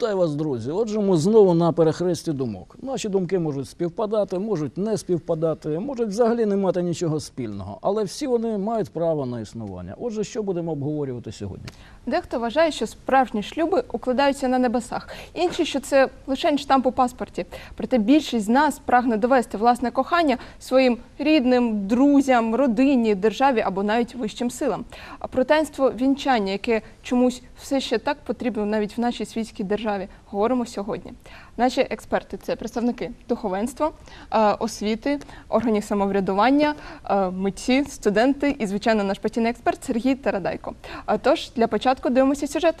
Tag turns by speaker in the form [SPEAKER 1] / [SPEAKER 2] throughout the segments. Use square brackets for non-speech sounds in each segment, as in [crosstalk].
[SPEAKER 1] Вітаю вас, друзі. Отже, ми знову на перехресті думок. Наші думки можуть співпадати, можуть не співпадати, можуть взагалі не мати нічого спільного, але всі вони мають право на існування. Отже, що будемо обговорювати сьогодні?
[SPEAKER 2] Дехто вважає, що справжні шлюби укладаються на небесах, інші, що це лише штамп у паспорті. Проте більшість з нас прагне довести власне кохання своїм рідним, друзям, родині, державі або навіть вищим силам. А про таїнство вінчання, яке чомусь все ще так потрібно навіть в нашій світській державі, говоримо сьогодні. Наші експерти це представники духовенства, е, освіти, органів самоврядування, е, митці, студенти і, звичайно, наш постійний експерт Сергій Тарадайко. Тож для початку дивимося сюжет.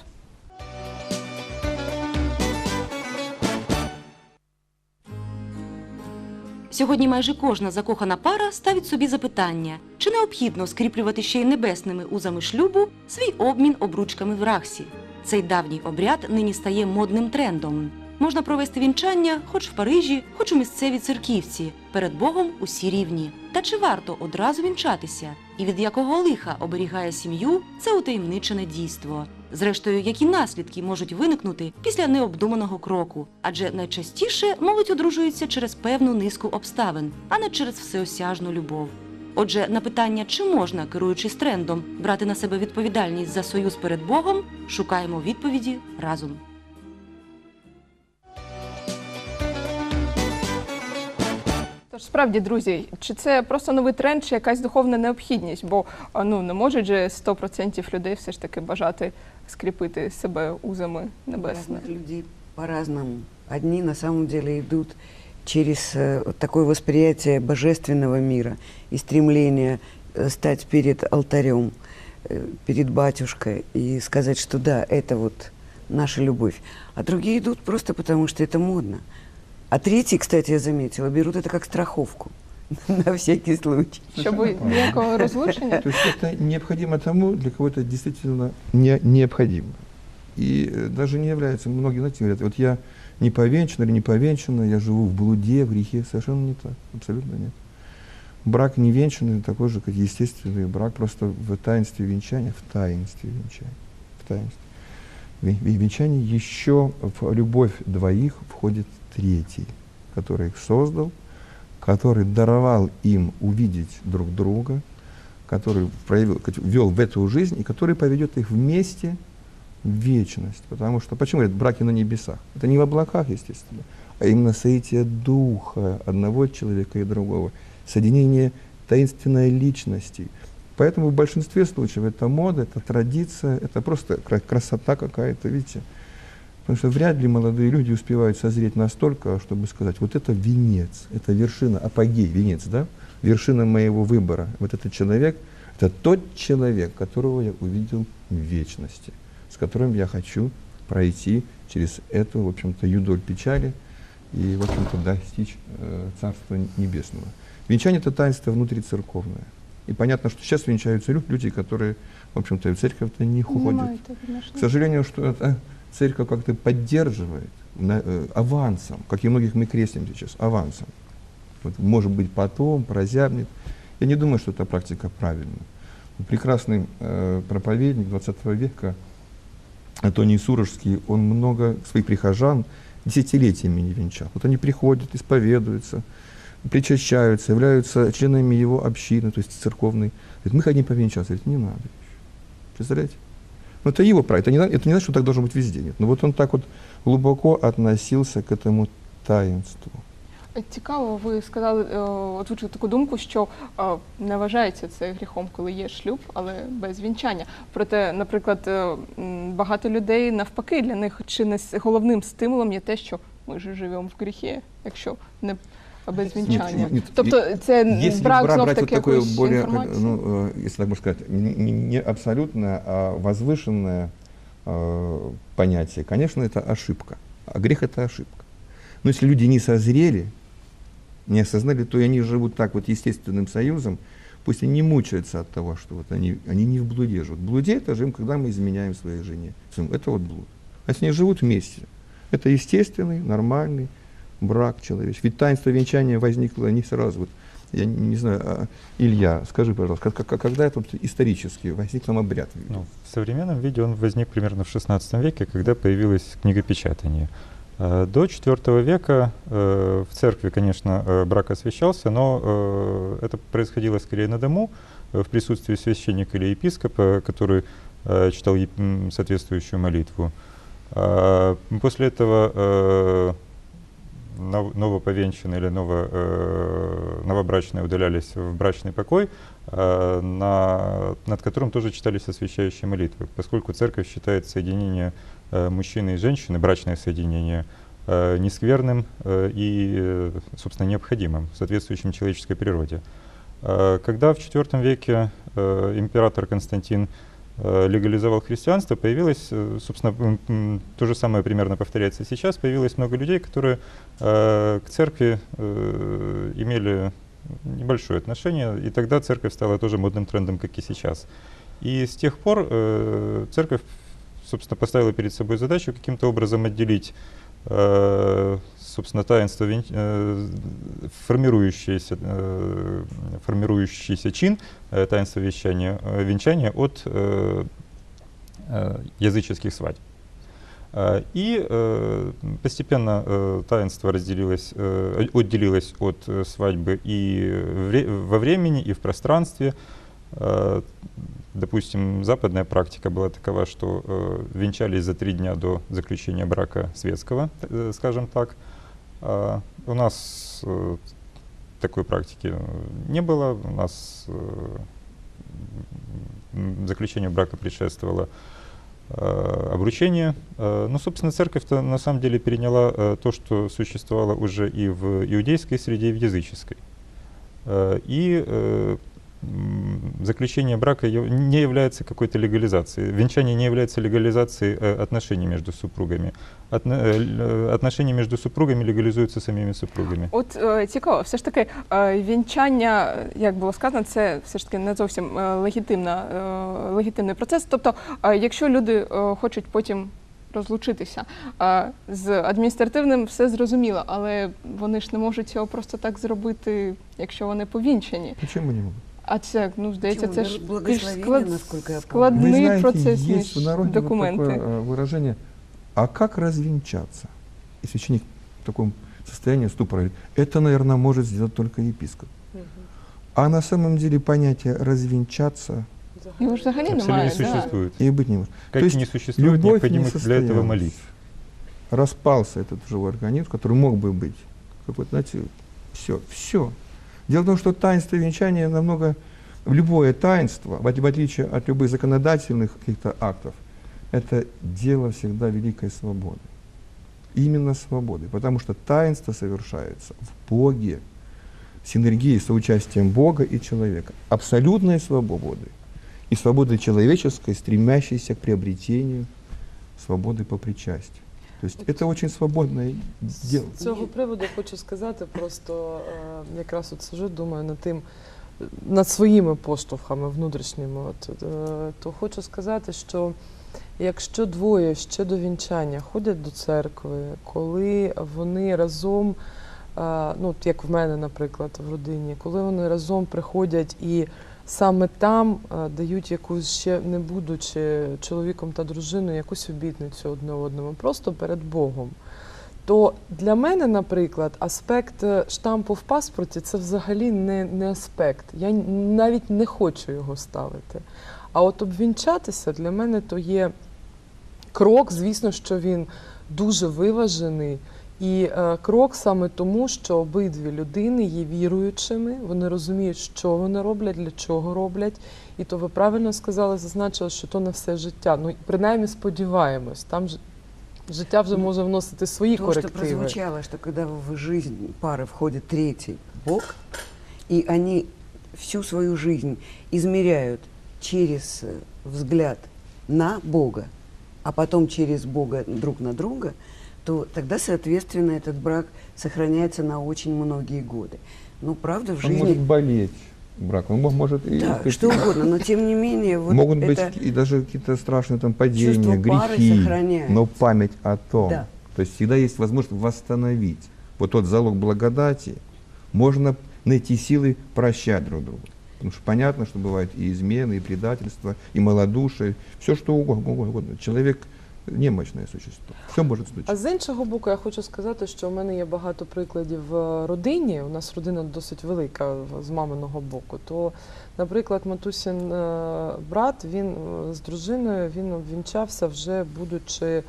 [SPEAKER 3] Сьогодні майже кожна закохана пара ставить собі запитання, чи необхідно скріплювати ще й небесними узами шлюбу свій обмін обручками в рахсі. Цей давній обряд нині стає модним трендом. Можна провести вінчання хоч в Парижі, хоч у місцевій церківці. Перед Богом усі рівні. Та чи варто одразу вінчатися? І від якого лиха оберігає сім'ю це утаємничене дійство. Зрештою, які наслідки можуть виникнути після необдуманого кроку? Адже найчастіше молодь одружується через певну низку обставин, а не через всеосяжну любов. Отже, на питання, чи можна, керуючись трендом, брати на себе відповідальність за союз перед Богом, шукаємо відповіді разом.
[SPEAKER 2] Тож справді, друзі, чи це просто новий тренд, чи якась духовна необхідність? Бо ну не можуть же 100% людей все ж таки бажати скріпити себе узами небесними.
[SPEAKER 4] Людей по-разному. Одни на самом деле идут через э, такое восприятие божественного мира и стремление э, стать перед алтарем, э, перед батюшкой и сказать, что да, это вот наша любовь. А другие идут просто потому, что это модно. А третьи, кстати, я заметила, берут это как страховку [laughs] на всякий случай.
[SPEAKER 2] Щоб ніякого розлучення.
[SPEAKER 5] То есть это необходимо тому, для кого это действительно не, необходимо. И даже не является, многие, знаете, говорят, вот я не повенчан или не повенчана, я живу в блуде, в грехе. Совершенно не так, абсолютно нет. Брак не венчанный такой же, как естественный брак, просто в таинстве венчания, в таинстве венчания, в таинстве. Ве- ве- Венчание еще в любовь двоих входит третий, который их создал, который даровал им увидеть друг друга, который проявил, ввел в эту жизнь и который поведет их вместе вечность. Потому что, почему говорят, браки на небесах? Это не в облаках, естественно, а именно соитие духа одного человека и другого, соединение таинственной личности. Поэтому в большинстве случаев это мода, это традиция, это просто кра- красота какая-то, видите. Потому что вряд ли молодые люди успевают созреть настолько, чтобы сказать, вот это венец, это вершина, апогей, венец, да? Вершина моего выбора. Вот этот человек, это тот человек, которого я увидел в вечности, с которым я хочу пройти через эту, в общем-то, юдоль печали и, в общем-то, достичь э, Царства Небесного. Венчание – это таинство внутрицерковное. И понятно, что сейчас венчаются лю- люди, которые, в общем-то, в церковь-то не ходят.
[SPEAKER 2] мають відношення.
[SPEAKER 5] К сожалению, что это церковь как-то поддерживает на- э, авансом, как и многих мы крестим сейчас, авансом. Вот, может быть, потом прозябнет. Я не думаю, что эта практика правильная. Прекрасный э, проповедник 20 века Антоний Сурожский, он много своих прихожан десятилетиями не венчал. Вот они приходят, исповедуются, причащаются, являются членами его общины, то есть церковной. Говорит, мы хотим повенчаться. Говорит, не надо. Представляете? Ну, это его право. Это не, это не значит, что так должно быть везде. Нет. Но вот он так вот глубоко относился к этому таинству.
[SPEAKER 2] Цікаво, ви сказали, е, озвучили таку думку, що е, не вважається це гріхом, коли є шлюб, але без вінчання. Проте, наприклад, е, м, багато людей навпаки для них чи не с- головним стимулом є те, що ми ж живемо в гріхі, якщо не без вінчання.
[SPEAKER 5] нет, нет.
[SPEAKER 2] Тобто це
[SPEAKER 5] Если
[SPEAKER 2] брак
[SPEAKER 5] бра-
[SPEAKER 2] знов
[SPEAKER 5] брать вот
[SPEAKER 2] таки
[SPEAKER 5] такое
[SPEAKER 2] якоїсь
[SPEAKER 5] более,
[SPEAKER 2] інформації.
[SPEAKER 5] ну, э, если так можно сказать, не, не- не абсолютное, а возвышенное э, понятие, конечно, это ошибка. А грех это ошибка. Но если люди не созрели, не осознали, то и они живут так вот естественным союзом, пусть они не мучаются от того, что вот они, они не в блуде живут. Блуде это живем, когда мы изменяем своей жене. Это вот блуд. А если они живут вместе, это естественный, нормальный брак человеческий. Ведь таинство венчания возникло не сразу. Вот Я не, не знаю, а, Илья, скажи, пожалуйста, как- как- когда это исторически возник нам обряд?
[SPEAKER 6] Ну, в современном виде он возник примерно в XVI веке, когда появилось книгопечатание. Э, До IV века э, в церкви, конечно, э, брак освящался, но э, это происходило скорее на дому, э, в присутствии священника или епископа, который э, читал соответствующую молитву. А, После этого нов- новоповенчанные или ново, э, новобрачные удалялись в брачный покой, э, на, над которым тоже читались освящающие молитвы, поскольку церковь считает соединение э, мужчины и женщины, брачное соединение, э, нескверным э, и, собственно, необходимым, соответствующим человеческой природе. Э, Когда в IV веке э, император Константин э, легализовал христианство, появилось, э, собственно, то же самое примерно повторяется сейчас, появилось много людей, которые э, к церкви э, имели небольшое отношение, и тогда церковь стала тоже модным трендом, как и сейчас. И с тех пор э, церковь, собственно, поставила перед собой задачу каким-то образом отделить э, собственно, таинство, э, формирующееся, э, формирующийся чин э, таинства венчания, э, венчания от э, э, языческих свадеб. Э, И э, постепенно э, таинство разделилось, э, отделилось от э, свадьбы и вре- во времени, и в пространстве. Э, Допустим, западная практика была такова, что э, венчались за три дня до заключения брака светского, э, скажем так. У нас э, такой практики не было. У нас э, заключению брака предшествовало э, обручение. Э, Ну, собственно, церковь-то на самом деле переняла то, что существовало уже и в иудейской среде, и в языческой. И заключение брака яв- не является какой-то легализацией. Венчание не является легализацией э, отношений между супругами. Отно- э, л- э, Отношения между супругами легалізуються самими супругами.
[SPEAKER 2] От е, цікаво, все ж таки е, вінчання, е, як було сказано, це все ж таки не зовсім е, легітимна, е, легітимний процес. Тобто, е, якщо люди е, хочуть потім розлучитися е, з адміністративним, все зрозуміло, але вони ж не можуть цього просто так зробити, якщо вони повінчані.
[SPEAKER 5] Почему не могут?
[SPEAKER 2] А це, ну здається,
[SPEAKER 4] Почему?
[SPEAKER 2] це ж більш
[SPEAKER 4] Благословение,
[SPEAKER 2] склад...
[SPEAKER 4] насколько я помню.
[SPEAKER 5] Вы
[SPEAKER 2] складний
[SPEAKER 5] знаете,
[SPEAKER 2] процес,
[SPEAKER 5] есть в
[SPEAKER 2] ніж
[SPEAKER 5] народе вот
[SPEAKER 2] документи.
[SPEAKER 5] такое э, выражение «а как развенчаться?» И священник в таком состоянии ступора говорит, это, наверное, может сделать только епископ. А на самом деле понятие «развенчаться»
[SPEAKER 2] Його ж взагалі
[SPEAKER 6] Абсолютно
[SPEAKER 2] немає.
[SPEAKER 6] не
[SPEAKER 2] Да.
[SPEAKER 6] существует.
[SPEAKER 5] и быть не может.
[SPEAKER 6] Как
[SPEAKER 5] То есть
[SPEAKER 6] не существует
[SPEAKER 5] Любовь не
[SPEAKER 6] необходимых для этого
[SPEAKER 5] состоялась.
[SPEAKER 6] молитв.
[SPEAKER 5] Распался этот живой организм, который мог бы быть. Какой-то, знаете, все, все. Дело в том, что таинство венчания намного, любое таинство, в от- в отличие от любых законодательных каких-то актов, это дело всегда великой свободы. Именно свободы. Потому что таинство совершается в Боге, синергии с участием Бога и человека. Абсолютной свободы. И свободы человеческой, стремящейся к приобретению свободы по причастию. То это очень свободное дело.
[SPEAKER 7] З цього приводу хочу сказати, просто е, якраз от сижу, думаю над тим, над своїми поштовхами внутрішніми. От, е, то хочу сказати, що якщо двоє ще до вінчання ходять до церкви, коли вони разом, е, ну як в мене, наприклад, в родині, коли вони разом приходять і саме там е, дають якусь ще не будучи чоловіком та дружиною, якусь обітницю одне одному, просто перед Богом. То для мене, наприклад, аспект е, штампу в паспорті це взагалі не, не аспект. Я навіть не хочу його ставити. А от обвінчатися для мене то є крок, звісно, що він дуже виважений. І е, крок саме тому, що обидві людини є віруючими, вони розуміють, що вони роблять, для чого роблять. І то ви правильно сказали, зазначили, що то на все життя. Ну, принаймні сподіваємось, там ж життя вже
[SPEAKER 4] Ну,
[SPEAKER 7] може вносити свої
[SPEAKER 4] То, что
[SPEAKER 7] корективи.
[SPEAKER 4] прозвучало, что когда в жизнь пары входит третий Бог, и они всю свою жизнь измеряют через э, взгляд на Бога, а потом через Бога друг на друга, то тогда, соответственно, этот брак сохраняется на очень многие годы. Ну, правда, в
[SPEAKER 5] Он может
[SPEAKER 4] жизни...
[SPEAKER 5] болеть брак, он мо- может и
[SPEAKER 4] Да,
[SPEAKER 5] какие-
[SPEAKER 4] что угодно, но тем не менее, вот
[SPEAKER 5] могут быть и даже какие-то страшные там падения,
[SPEAKER 4] пары
[SPEAKER 5] грехи,
[SPEAKER 4] сохраняется.
[SPEAKER 5] но память о том.
[SPEAKER 4] Да.
[SPEAKER 5] То есть всегда есть возможность восстановить вот тот залог благодати. Можно найти силы прощать друг друга. Потому что понятно, что бывают и измены, и предательство, и малодушие, все что угодно. угодно. Человек немощное существо. Все может
[SPEAKER 7] А з іншого боку, я хочу сказати, що у мене є багато прикладів в родині. У нас родина досить велика з маминого боку. То, наприклад, Матусін е, брат, він е, з дружиною він обвінчався вже будучи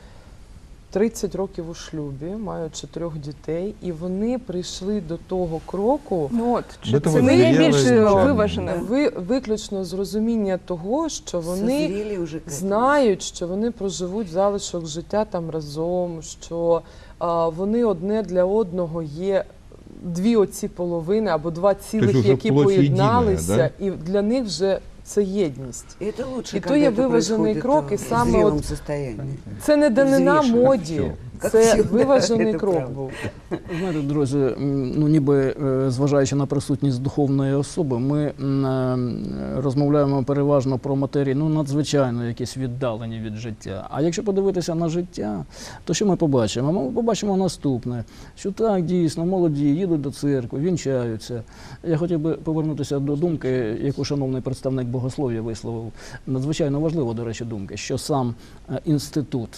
[SPEAKER 7] 30 років у шлюбі, маючи трьох дітей, і вони прийшли до того кроку.
[SPEAKER 2] Ну от, чи це не є більш виваженим?
[SPEAKER 7] Ви виключно з розуміння того, що вони знають, що вони проживуть залишок життя там разом, що а, вони одне для одного є дві оці половини або два цілих,
[SPEAKER 5] Тобто
[SPEAKER 7] які
[SPEAKER 5] плоть
[SPEAKER 7] поєдналися,
[SPEAKER 5] єдина,
[SPEAKER 7] і для них вже це єдність.
[SPEAKER 4] И это лучше,
[SPEAKER 7] И то
[SPEAKER 4] когда
[SPEAKER 7] є
[SPEAKER 4] это
[SPEAKER 7] виважений
[SPEAKER 4] происходит,
[SPEAKER 7] крок, і
[SPEAKER 4] э,
[SPEAKER 7] саме
[SPEAKER 4] в зрелом
[SPEAKER 7] от
[SPEAKER 4] состоянии.
[SPEAKER 7] Це не данина
[SPEAKER 4] Взвішено.
[SPEAKER 7] моді,
[SPEAKER 5] Всьо.
[SPEAKER 4] Як
[SPEAKER 7] це виважений крок був.
[SPEAKER 1] Знаєте, друзі, ну ніби е, зважаючи на присутність духовної особи, ми е, розмовляємо переважно про матерії, ну надзвичайно якісь віддалені від життя. А якщо подивитися на життя, то що ми побачимо? Ми побачимо наступне: що так дійсно молоді їдуть до церкви, вінчаються. Я хотів би повернутися до думки, яку шановний представник богослов'я висловив. Надзвичайно важливо, до речі, думки, що сам е, інститут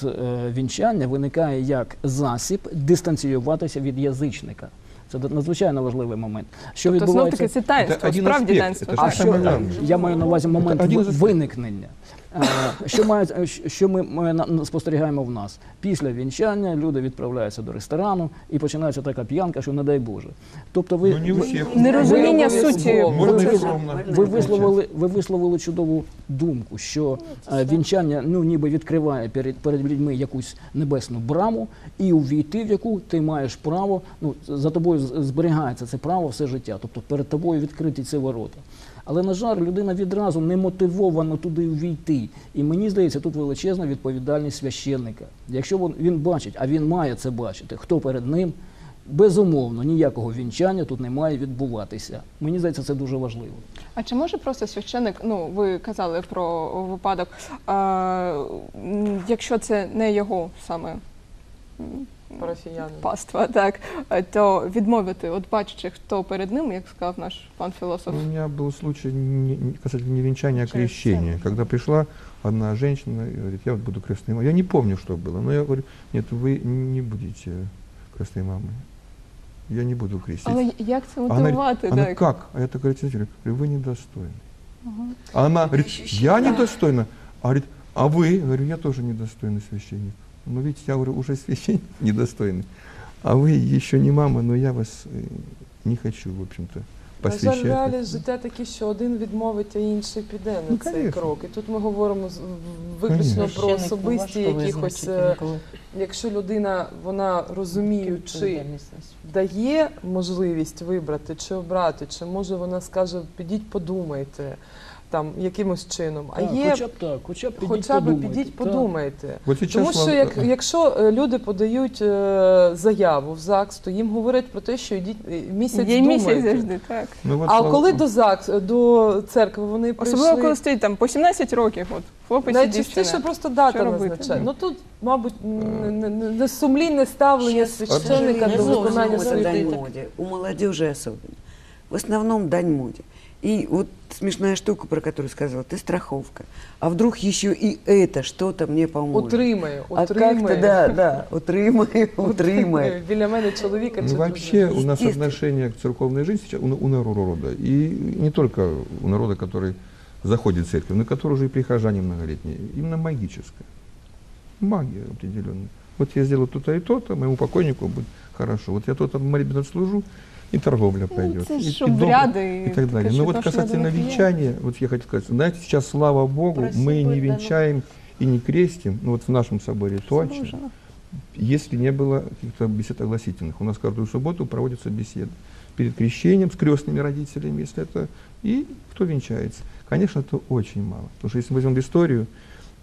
[SPEAKER 1] вінчання виникає як засіб дистанціюватися від язичника. Це надзвичайно важливий момент. Що
[SPEAKER 2] Тобто знов
[SPEAKER 1] відбувається?
[SPEAKER 2] таки це таїнство, справді таїнство.
[SPEAKER 1] А що я маю на увазі момент виникнення. Е, Що має що ми, ми на- спостерігаємо в нас? Після вінчання люди відправляються до ресторану і починається така п'янка, що не дай Боже. Тобто ви,
[SPEAKER 5] Ну, не
[SPEAKER 2] Нерозуміння
[SPEAKER 7] Ви
[SPEAKER 2] суті.
[SPEAKER 1] ви висловили, ви висловили чудову думку, що е, вінчання ну ніби відкриває перед, перед людьми якусь небесну браму, і увійти в яку ти маєш право. Ну за тобою зберігається це право все життя. Тобто перед тобою відкриті ці ворота. Але на жаль, людина відразу не мотивована туди увійти. І мені здається, тут величезна відповідальність священника. Якщо він, бачить, а він має це бачити, хто перед ним. Безумовно, ніякого вінчання тут не має відбуватися. Мені здається, це дуже важливо.
[SPEAKER 2] А чи може просто священик, ну ви казали про випадок, а, якщо це не його саме м,
[SPEAKER 7] Парафіяни.
[SPEAKER 2] паства, так е, то відмовити, от бачачи, хто перед ним, як сказав наш пан філософ.
[SPEAKER 5] У меня был случай не, не- касательно не венчания, а
[SPEAKER 2] Через
[SPEAKER 5] крещения. Когда пришла одна женщина и говорит, я вот буду крестной мамой. Я не помню, что было, но я говорю, нет, вы не будете крестной мамой. Я не буду крестить.
[SPEAKER 2] Але як це
[SPEAKER 5] А она, говорит,
[SPEAKER 2] мотивувати?
[SPEAKER 5] она
[SPEAKER 2] так?
[SPEAKER 5] как? А я так говорю, «Тетя Юля, говорю, вы недостойны.
[SPEAKER 2] Ага.
[SPEAKER 5] А она говорит,
[SPEAKER 4] ощущение.
[SPEAKER 5] я недостойна. А говорит, а вы? Я говорю, я тоже недостойный священник. Но видите, я говорю, уже священник [laughs] недостойный. А вы еще не мама, но я вас э, не хочу, в общем-то,
[SPEAKER 7] На жаль,
[SPEAKER 5] посвящать.
[SPEAKER 7] реалії життя такі, що один відмовить, а інший піде на
[SPEAKER 5] Ну,
[SPEAKER 7] цей
[SPEAKER 5] конечно.
[SPEAKER 7] крок. І тут ми говоримо з- виключно
[SPEAKER 5] Конечно.
[SPEAKER 7] про особисті якихось. е, Якщо людина, вона розуміючи, дає можливість вибрати чи обрати, чи може вона скаже, підіть подумайте там якимось чином. А
[SPEAKER 1] Так,
[SPEAKER 7] є
[SPEAKER 1] хоча б так, хоча б підіть
[SPEAKER 7] хоча б
[SPEAKER 1] подумайте.
[SPEAKER 7] підіть подумайте.
[SPEAKER 5] Сейчас
[SPEAKER 7] Тому що
[SPEAKER 5] вам-
[SPEAKER 7] як, якщо е, люди подають е, заяву в ЗАГС, то їм говорять про те, що йдіть е, місяць
[SPEAKER 2] Є місяць
[SPEAKER 7] думайте.
[SPEAKER 2] завжди, так.
[SPEAKER 5] Ну, вот
[SPEAKER 7] А
[SPEAKER 5] слава-
[SPEAKER 7] коли до ЗАГС, до церкви вони прийшли,
[SPEAKER 2] Особливо, коли стоїть там по 17 років, от хлопець і
[SPEAKER 7] найчастіше
[SPEAKER 2] дівчина.
[SPEAKER 7] просто дата
[SPEAKER 2] Що робити?
[SPEAKER 7] назначає. Ну тут, мабуть, не, не, не, не сумлінне ставлення священника до виконання своїх
[SPEAKER 4] дань
[SPEAKER 7] дій.
[SPEAKER 4] У молодежи особенно. В основном дань моде. И вот смешная штука, про которую сказала, ты страховка. А вдруг еще и это что-то мне поможет.
[SPEAKER 7] Утримає,
[SPEAKER 4] А как-то,
[SPEAKER 7] утримає.
[SPEAKER 4] да, да, утримай, [laughs] утримай.
[SPEAKER 7] Біля мене чоловіка чи
[SPEAKER 5] Ну, вообще у нас
[SPEAKER 4] Естественно.
[SPEAKER 5] отношение к церковной жизни сейчас у, у народа, и не только у народа, который заходит в церковь, но и который уже и прихожане многолетние, именно магическое. Магия определенная. Вот я сделаю то-то и то-то, моему покойнику будет хорошо. Вот я то-то молитвенно отслужу, и торговля пойдет.
[SPEAKER 2] Ну,
[SPEAKER 5] и, и дом-
[SPEAKER 2] обряди
[SPEAKER 5] и так далее.
[SPEAKER 2] ж
[SPEAKER 5] Но вот касательно венчания, вот я хочу сказать, знаете, сейчас, слава Богу, мы не венчаем и не крестим, ну вот в нашем соборе точно, если не было каких-то бесед огласительных. У нас каждую субботу проводятся беседы перед крещением с крестными родителями, если это, и кто венчается. Конечно, это очень мало. Потому что если мы возьмем историю,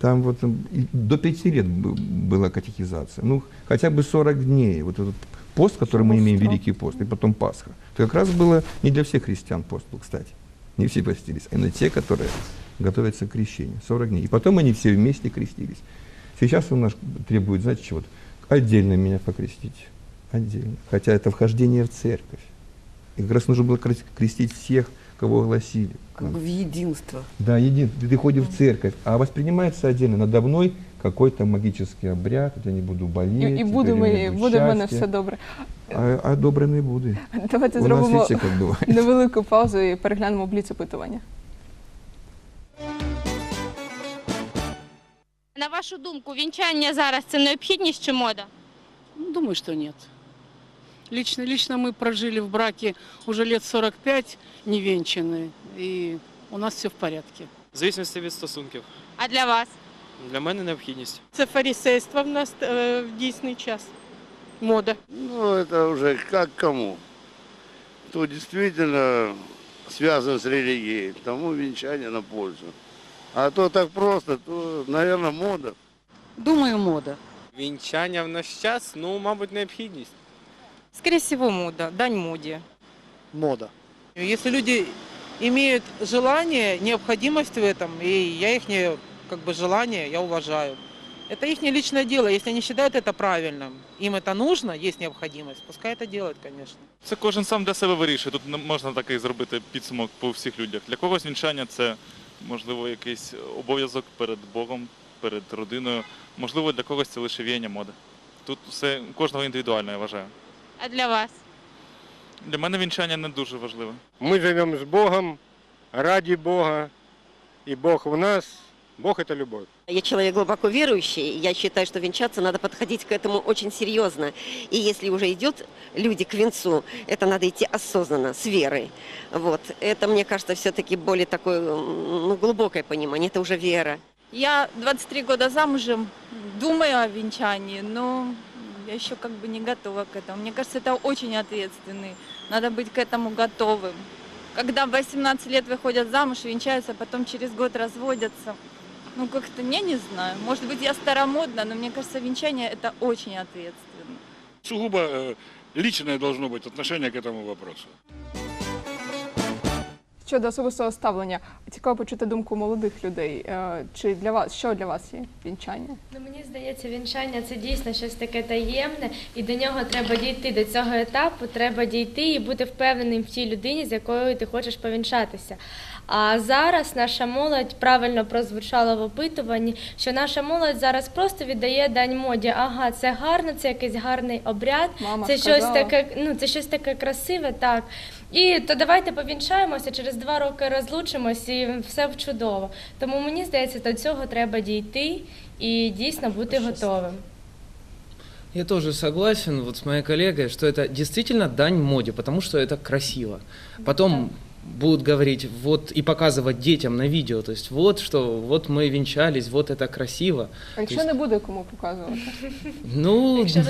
[SPEAKER 5] там вот до пяти лет была катехизация. Ну, хотя бы 40 дней. Вот этот пост, который мы имеем. Великий пост, и потом Пасха. Это как раз было не для всех христиан пост был, кстати. Не все постились, а именно те, которые готовятся к крещению. 40 дней. И потом они все вместе крестились. Сейчас у нас требует, знаете, чего? Отдельно меня покрестить. Отдельно. Хотя это вхождение в церковь. И как раз нужно было крес- крестить всех, кого огласили.
[SPEAKER 4] Как бы в единство.
[SPEAKER 5] Да, един, ты ходишь в церковь, а воспринимается отдельно надо мной какой-то магический обряд, вот я не буду
[SPEAKER 2] І,
[SPEAKER 5] болеть.
[SPEAKER 2] і
[SPEAKER 5] теперь
[SPEAKER 2] буде,
[SPEAKER 5] у
[SPEAKER 2] ми,
[SPEAKER 5] меня будет
[SPEAKER 2] буде в мене
[SPEAKER 5] счастье.
[SPEAKER 2] все добре.
[SPEAKER 5] А, а добре не буде.
[SPEAKER 2] Давайте
[SPEAKER 5] У нас
[SPEAKER 2] зробимо
[SPEAKER 5] видите, как бывает.
[SPEAKER 2] невелику паузу і переглянемо бліц опитування.
[SPEAKER 8] На вашу думку, вінчання зараз це необхідність чи мода?
[SPEAKER 9] Ну, Думаю, что нет. Лично, лично мы прожили в браке уже лет 45 невенчанные, и у нас все в порядке.
[SPEAKER 10] В зависимості від стосунків.
[SPEAKER 8] А для вас?
[SPEAKER 10] Для мене необхідність.
[SPEAKER 9] Це фарисейство в нас в дійсний час. Мода.
[SPEAKER 11] Ну, это уже как кому. Кто действительно связан с религией, тому венчание на пользу. А то так просто, то, наверное, мода.
[SPEAKER 9] Думаю, мода.
[SPEAKER 10] Вінчання в наш час, ну, мабуть, необхідність.
[SPEAKER 12] Скорее всего, мода, дань моде.
[SPEAKER 10] Мода.
[SPEAKER 12] Если люди имеют желание, необходимость в этом, и я их как бы желание, я уважаю. Это их личное дело. Если они считают это правильным, им это нужно, есть необходимость, пускай это делают, конечно.
[SPEAKER 13] Це кожен сам для себе вирішує. Тут не можна такий зробити підсумок по всіх людях. Для когось вінчання це можливо якийсь обов'язок перед Богом, перед родиною. Можливо, для когось це лише віяння моди. Тут все у кожного індивідуально, я вважаю.
[SPEAKER 8] А для вас?
[SPEAKER 13] Для мене вінчання не дуже важливе.
[SPEAKER 11] Мы живем с Богом, ради Бога, и Бог в нас. Бог это любовь.
[SPEAKER 12] Я человек глубоко верующий, я считаю, что венчаться надо подходить к этому очень серьезно. И если уже идет люди к венцу, это надо идти осознанно, с верой. Вот. Это, мне кажется, все-таки более такое ну, глубокое понимание, это уже вера.
[SPEAKER 8] Я 23 года замужем, думаю о венчании, но я еще как бы не готова к этому. Мне кажется, это очень ответственный. Надо быть к этому готовым. Когда в 18 лет выходят замуж, венчаются, потом через год разводятся. Ну, как-то, я не знаю. Может быть, я старомодна, но мне кажется, венчание – это очень ответственно.
[SPEAKER 11] Сугубо э, личное должно быть отношение к этому вопросу.
[SPEAKER 2] Щодо особистого ставлення, цікаво почути думку молодих людей. Е, Чи для вас що для вас є вінчання?
[SPEAKER 8] Ну, мені здається, вінчання це дійсно щось таке таємне, і до нього треба дійти. До цього етапу треба дійти і бути впевненим в тій людині, з якою ти хочеш повінчатися. А зараз наша молодь правильно прозвучала в опитуванні, що наша молодь зараз просто віддає дань моді. Ага, це гарно, це якийсь гарний обряд,
[SPEAKER 2] Мама
[SPEAKER 8] це
[SPEAKER 2] сказала.
[SPEAKER 8] щось таке, ну це щось таке красиве, так. І то давайте повінчаємося, через два роки розлучимось і все чудово. Тому мені здається, до цього треба дійти і дійсно бути готовим.
[SPEAKER 12] Я тоже согласен вот с моей коллегой, что это действительно дань моде, потому что это красиво. Потом будут говорить вот и показывать детям на видео, то есть вот что, вот мы венчались, вот это красиво.
[SPEAKER 2] А якщо не буде кому показувати?
[SPEAKER 12] Ну,
[SPEAKER 8] Якщо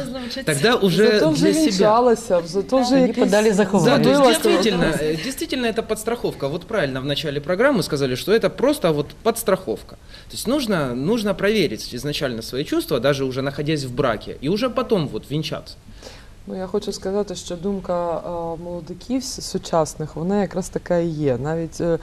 [SPEAKER 12] тогда уже
[SPEAKER 7] Зато вже
[SPEAKER 12] для себя.
[SPEAKER 7] вінчалася, зато вже
[SPEAKER 12] Да, то есть
[SPEAKER 7] Забыла, что-
[SPEAKER 12] действительно, э, действительно это подстраховка. Вот правильно в начале программы сказали, что это просто вот подстраховка. То есть нужно, нужно проверить изначально свои чувства, даже уже находясь в браке, и уже потом вот венчаться.
[SPEAKER 7] Ну, я хочу сказати, що думка е, молодиків сучасних, вона якраз така і є. Навіть е,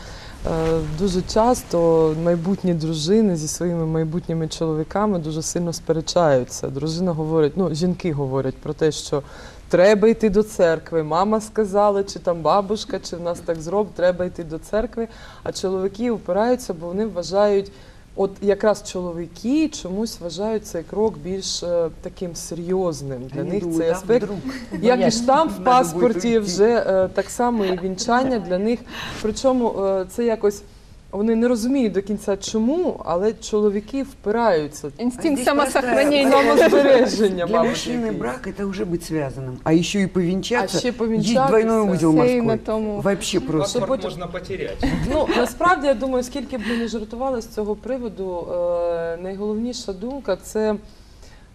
[SPEAKER 7] е, дуже часто майбутні дружини зі своїми майбутніми чоловіками дуже сильно сперечаються. Дружина говорить, ну, жінки говорять про те, що треба йти до церкви. Мама сказала, чи там бабушка, чи в нас так зроб, треба йти до церкви. А чоловіки опираються, бо вони вважають. От якраз чоловіки чомусь вважають цей крок більш е, таким серйозним. Для них
[SPEAKER 4] Думаю,
[SPEAKER 7] цей
[SPEAKER 4] а
[SPEAKER 7] аспект
[SPEAKER 4] вдруг?
[SPEAKER 7] як і штамп в паспорті, вже е, так само і вінчання для них. Причому е, це якось вони не розуміють до кінця чому, але чоловіки впираються.
[SPEAKER 2] Інстинкт
[SPEAKER 4] здесь
[SPEAKER 2] самосохранення.
[SPEAKER 4] простая-
[SPEAKER 7] Самозбереження,
[SPEAKER 4] Для
[SPEAKER 7] мабуть.
[SPEAKER 4] мужчины
[SPEAKER 7] якийсь.
[SPEAKER 4] брак это уже быть связанным. А еще и
[SPEAKER 7] А
[SPEAKER 4] повенчаться.
[SPEAKER 7] ще
[SPEAKER 4] Есть
[SPEAKER 7] повінчатися.
[SPEAKER 4] двойной узел
[SPEAKER 2] Це і на
[SPEAKER 4] морской.
[SPEAKER 2] тому.
[SPEAKER 4] Вообще просто.
[SPEAKER 12] Паспорт можно потерять.
[SPEAKER 7] Ну насправді я думаю, скільки б ми не жартували з цього приводу, е, найголовніша думка це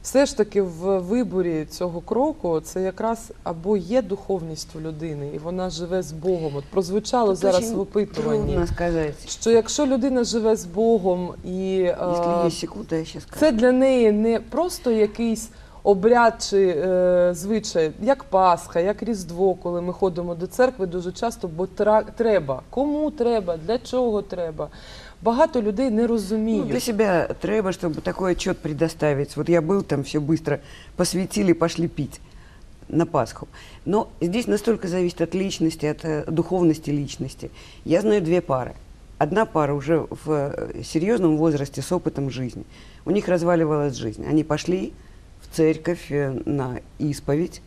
[SPEAKER 7] все ж таки в виборі цього кроку. Це якраз або є духовність у людини, і вона живе з Богом. От прозвучало
[SPEAKER 4] Тут
[SPEAKER 7] зараз в опитуванні. Що якщо людина живе з Богом і е,
[SPEAKER 4] Если секунда, я скажу.
[SPEAKER 7] це для неї не просто якийсь обряд чи е, звичай, як Пасха, як Різдво, коли ми ходимо до церкви дуже часто, бо тра- треба. Кому треба, для чого треба. Багато людей не
[SPEAKER 4] Ну,
[SPEAKER 7] розуміють.
[SPEAKER 4] для себя треба, чтобы такой отчет предоставить. Вот я был там, все быстро посвятили, пошли пить. на Пасху. Но здесь настолько зависит от личности, от э, духовности личности. Я знаю две пары. Одна пара уже в э, серьезном возрасте с опытом жизни. У них разваливалась жизнь. Они пошли в церковь э, на исповедь,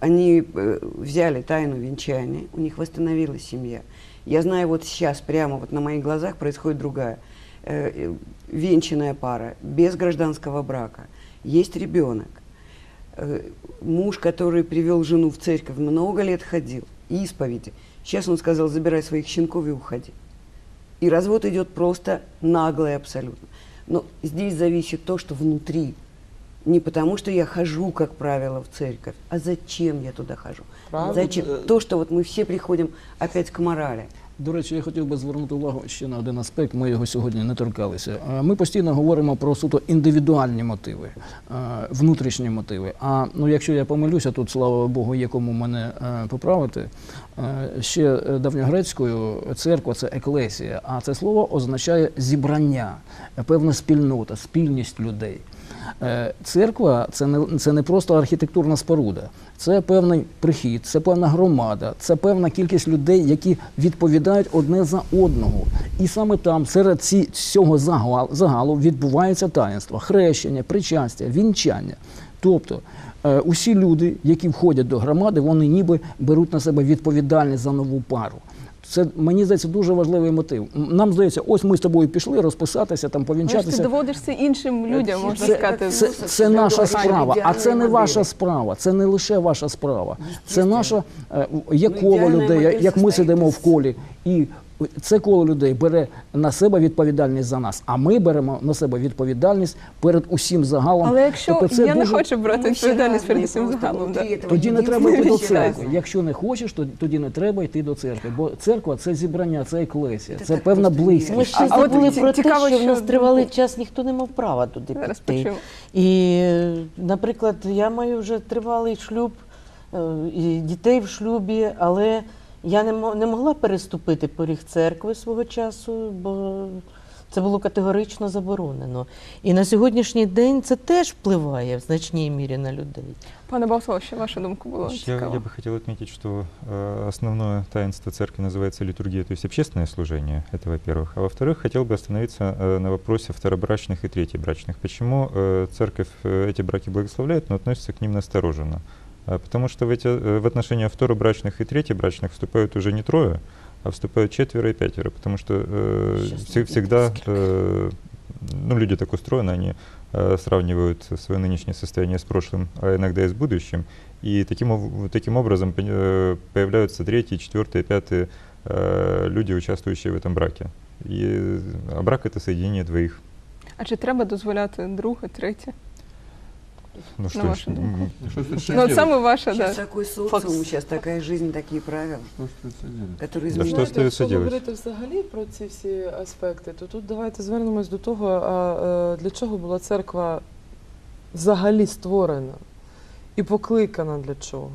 [SPEAKER 4] они э, взяли тайну венчания, у них восстановилась семья. Я знаю, вот сейчас прямо вот на моих глазах происходит другая. Э, э, венчанная пара, без гражданского брака. Есть ребенок. Муж, который привел жену в церковь, много лет ходил, исповеди. Сейчас он сказал, забирай своих щенков и уходи. И развод идет просто наглый абсолютно. Но здесь зависит то, что внутри. Не потому, что я хожу, как правило, в церковь, а зачем я туда хожу.
[SPEAKER 7] Правда?
[SPEAKER 4] Зачем? То, что вот мы все приходим опять к морали.
[SPEAKER 1] До речі, я хотів би звернути увагу ще на один аспект. Ми його сьогодні не торкалися. Е, Ми постійно говоримо про суто індивідуальні мотиви, е, внутрішні мотиви. А ну, якщо я помилюся, тут слава Богу, є кому мене е, поправити. Ще давньогрецькою церква це еклесія, а це слово означає зібрання, певна спільнота, спільність людей. Церква це не, це не просто архітектурна споруда, це певний прихід, це певна громада, це певна кількість людей, які відповідають одне за одного. І саме там, серед ці, цього загал- загалу, відбувається таїнство, хрещення, причастя, вінчання. Тобто е, усі люди, які входять до громади, вони ніби беруть на себе відповідальність за нову пару. Це мені здається дуже важливий мотив. Нам здається, ось ми з тобою пішли розписатися, там повінчатися.
[SPEAKER 2] ти доводишся іншим людям, можна
[SPEAKER 1] Це,
[SPEAKER 2] сказати.
[SPEAKER 1] це, це наша справа, а це не ваша справа, це не лише ваша справа. Це наша е, є
[SPEAKER 4] Ну,
[SPEAKER 1] коло людей, як ми сидимо в колі, і це коло людей бере на себе відповідальність за нас, а ми беремо на себе відповідальність перед усім загалом.
[SPEAKER 2] Але якщо
[SPEAKER 1] Тобто це
[SPEAKER 2] я не хочу брати відповідальність перед усім загалом. да.
[SPEAKER 1] Тоді не треба йти до церкви. Якщо не хочеш, то тоді не треба йти до церкви. Бо церква це зібрання, це еклесія,
[SPEAKER 4] Це
[SPEAKER 1] певна близькість.
[SPEAKER 14] Ми ще
[SPEAKER 2] А- а от
[SPEAKER 14] забули про те, що в нас тривалий час ніхто не мав права туди
[SPEAKER 2] Зараз
[SPEAKER 14] піти. І, наприклад, я маю вже тривалий шлюб, е, і дітей в шлюбі, але я не, мо- не могла переступити поріг церкви свого часу, бо це було категорично заборонено. І на сьогоднішній день це теж впливає в значній мірі на людей.
[SPEAKER 2] Пане Богослав, ще вашу думку було
[SPEAKER 6] Я,
[SPEAKER 2] цікаво.
[SPEAKER 6] я бы хотел отметить, что э, основное таинство церкви называется литургия, то есть общественное служение, это во-первых. А во-вторых, хотел бы остановиться э, на вопросе второбрачных и третьебрачных. Почему э, церковь э, эти браки благословляет, но относится к ним настороженно? А Потому что в, эти, э, в отношения второбрачных и третьебрачных вступают уже не трое, а вступают четверо и пятеро, потому что э,
[SPEAKER 14] Сейчас
[SPEAKER 6] все- всегда э, ну, люди так устроены, они э, сравнивают свое нынешнее состояние с прошлым, а иногда и с будущим. И таким, ов- таким образом пон- э, появляются третьи, четвертые, пятые э, люди, участвующие в этом браке. И, э, а брак это соединение двоих.
[SPEAKER 2] А чи треба дозволяти друге, третє?
[SPEAKER 6] Ну что ж,
[SPEAKER 2] вашу думку.
[SPEAKER 5] Что стоит
[SPEAKER 2] Ну, от саме ваша,
[SPEAKER 4] Сейчас
[SPEAKER 2] да.
[SPEAKER 4] такой социум,
[SPEAKER 14] Факс.
[SPEAKER 4] сейчас такая жизнь, такие правила,
[SPEAKER 5] Что стоит делать?
[SPEAKER 4] которые
[SPEAKER 6] Да что
[SPEAKER 4] изменяют.
[SPEAKER 6] остается
[SPEAKER 7] якщо
[SPEAKER 6] делать?
[SPEAKER 7] говорити взагалі про ці всі аспекти, то тут давайте звернемось до того, а, е, для чого була церква взагалі створена і покликана для чого.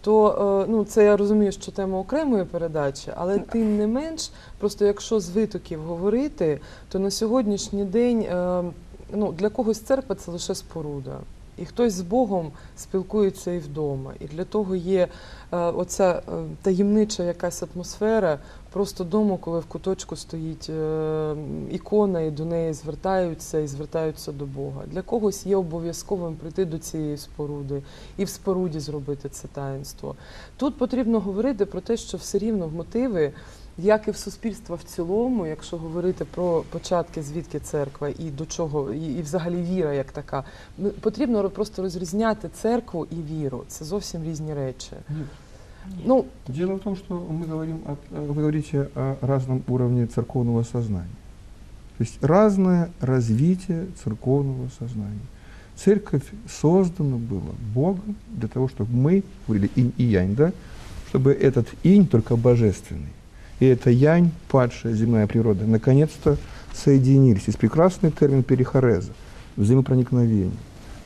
[SPEAKER 7] То е, ну, це я розумію, що тема окремої передачі, але тим не менш, просто якщо з витоків говорити, то на сьогоднішній день е, ну, для когось церква це лише споруда. І хтось з Богом спілкується і вдома. І для того є е, оця е, таємнича якась атмосфера просто дому, коли в куточку стоїть е, ікона, і до неї звертаються і звертаються до Бога. Для когось є обов'язковим прийти до цієї споруди і в споруді зробити це таїнство. Тут потрібно говорити про те, що все рівно в мотиви Як і в суспільства в цілому, якщо говорити про початки, звідки церква і до чого, і, і взагалі віра як така, ну, потрібно ро- просто розрізняти церкву і віру. Це зовсім різні речі. Ну,
[SPEAKER 5] Дело в том, что мы говорим, о, э, вы говорите о разном уровне церковного сознания. То есть разное развитие церковного сознания. Церковь создана была Богом для того, чтобы мы, говорили инь и янь, да, чтобы этот инь только божественный, И эта янь, падшая земная природа, наконец-то соединились. Есть прекрасный термин перихореза, взаимопроникновение.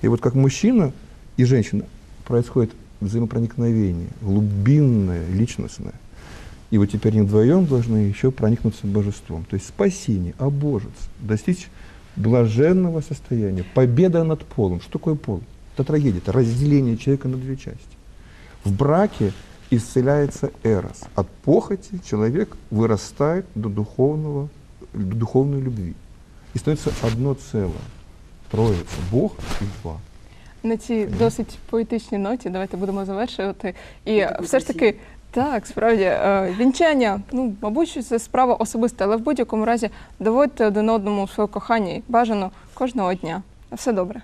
[SPEAKER 5] И вот как мужчина и женщина происходит взаимопроникновение, глубинное, личностное. И вот теперь они вдвоем должны еще проникнуться божеством. То есть спасение, обожиться, достичь блаженного состояния, победа над полом. Что такое пол? Это трагедия, это разделение человека на две части. В браке исцеляется эрос. От похоти человек вырастает до, духовного, до духовной любви. И становится одно целое. Троица, Бог и два.
[SPEAKER 2] На цій досить поетичній ноті давайте будемо завершувати. І все ж таки, так, справді, е, вінчання, ну, мабуть, це справа особиста, але в будь-якому разі доводьте один одному своє кохання і бажано кожного дня. Все добре.